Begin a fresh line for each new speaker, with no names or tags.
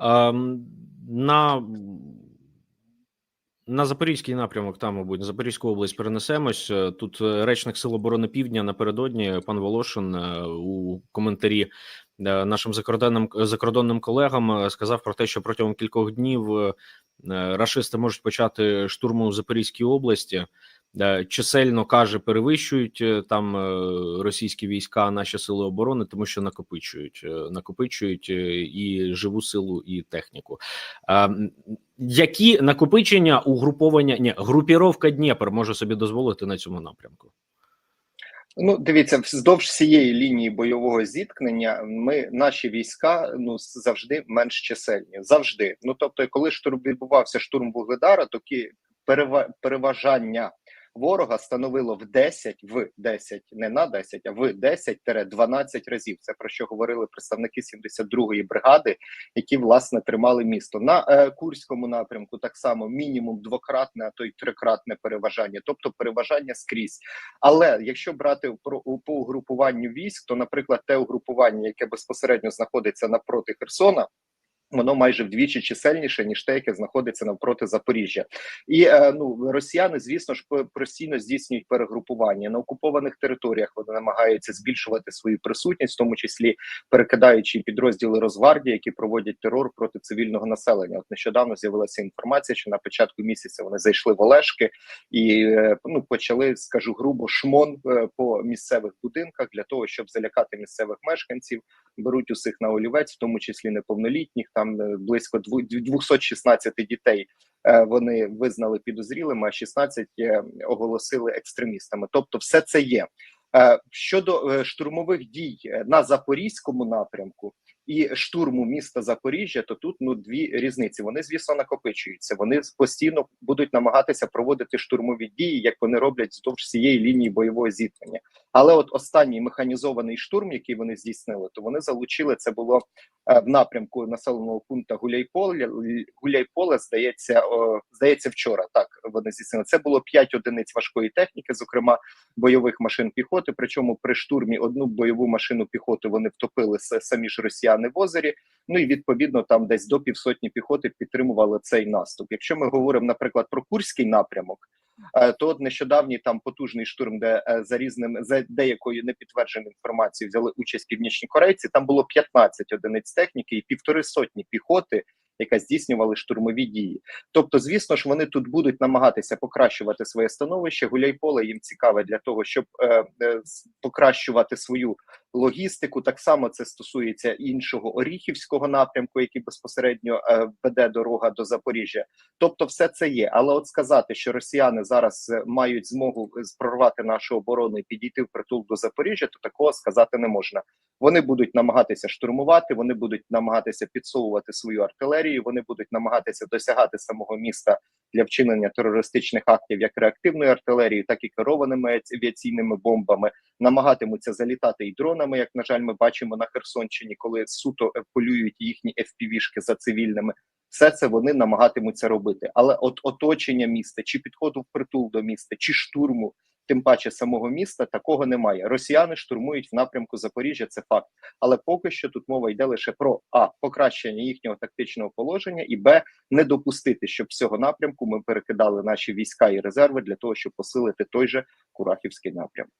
На, на Запорізький напрямок, там, мабуть, на Запорізьку область перенесемось. Е, Тут е, речник Сил оборони Півдня напередодні пан Волошин е, у коментарі нашим закордонним закордонним колегам сказав про те, що протягом кількох днів рашисти можуть почати штурму у Запорізькій області. Е, Чисельно каже, перевищують е, там е, російські війська, наші сили оборони, тому що накопичують, накопичують і живу силу, і техніку. Які накопичення угруповання ні, групіровка Дніпр може собі дозволити на цьому напрямку?
Ну, дивіться, вздовж всієї лінії бойового зіткнення ми наші війська ну завжди менш чисельні. Завжди. Ну тобто, коли штурм відбувався штурм Вугледара, то кі переважання ворога становило в 10, в 10, не на 10, а в 10-12 разів. Це про що говорили представники 72-ї бригади, які власне тримали місто на е, Курському напрямку. Так само мінімум двократне, а то й трикратне переважання, тобто переважання скрізь. Але якщо брати про по угрупуванню військ, то, наприклад, те угрупування, яке безпосередньо знаходиться навпроти Херсона. Воно майже вдвічі чисельніше ніж те, яке знаходиться навпроти Запоріжжя, і е, ну росіяни, звісно ж, постійно здійснюють перегрупування на окупованих територіях. Вони намагаються збільшувати свою присутність, в тому числі перекидаючи підрозділи Росгвардії, які проводять терор проти цивільного населення. От нещодавно з'явилася інформація, що на початку місяця вони зайшли в Олешки і е, ну почали, скажу грубо, шмон е, по місцевих будинках для того, щоб залякати місцевих мешканців. Беруть усіх на олівець, в тому числі неповнолітніх. Там е, близько дву- 216 дітей е, вони визнали підозрілими, а 16 е, оголосили екстремістами. Тобто, все це є. Щодо штурмових дій на запорізькому напрямку і штурму міста Запоріжжя, то тут ну дві різниці. Вони звісно накопичуються. Вони постійно будуть намагатися проводити штурмові дії, як вони роблять вздовж всієї лінії бойового зіткнення. Але от останній механізований штурм, який вони здійснили, то вони залучили це було е, в напрямку населеного пункту Гуляйполе. Гуляйполе, здається, здається, вчора так вони здійснили. Це було 5 одиниць важкої техніки, зокрема бойових машин піхоти. Причому при штурмі одну бойову машину піхоти вони втопили самі ж росіяни в озері. Ну і відповідно там десь до півсотні піхоти підтримували цей наступ. Якщо ми говоримо, наприклад, про Курський напрямок. Е, То нещодавній там потужний штурм, де е, за різним за деякою непідтвердженою інформацією взяли участь північні корейці. Там було 15 одиниць техніки і півтори сотні піхоти, яка здійснювали штурмові дії. Тобто, звісно ж, вони тут будуть намагатися покращувати своє становище. Гуляйполе їм цікаве для того, щоб е, е, покращувати свою логістику. Так само це стосується іншого Оріхівського напрямку, який безпосередньо е, веде дорога до Запоріжжя. Тобто, все це є. Але от сказати, що росіяни зараз е, мають змогу е, прорвати нашу оборону і підійти в притул до Запоріжжя, то такого сказати не можна. Вони будуть намагатися штурмувати, вони будуть намагатися підсовувати свою артилерію, вони будуть намагатися досягати самого міста для вчинення терористичних актів як реактивною артилерією, так і керованими авіаційними бомбами. Намагатимуться залітати і дронами, як на жаль, ми бачимо на Херсонщині, коли суто е, полюють їхні FPV-шки за цивільними. Все це вони намагатимуться робити. Але от оточення міста, чи підходу в притул до міста, чи штурму, тим паче самого міста, такого немає. Росіяни штурмують в напрямку Запоріжжя. Це факт. Але поки що тут мова йде лише про а покращення їхнього тактичного положення, і б не допустити, щоб цього напрямку ми перекидали наші війська і резерви для того, щоб посилити той же Курахівський напрямок.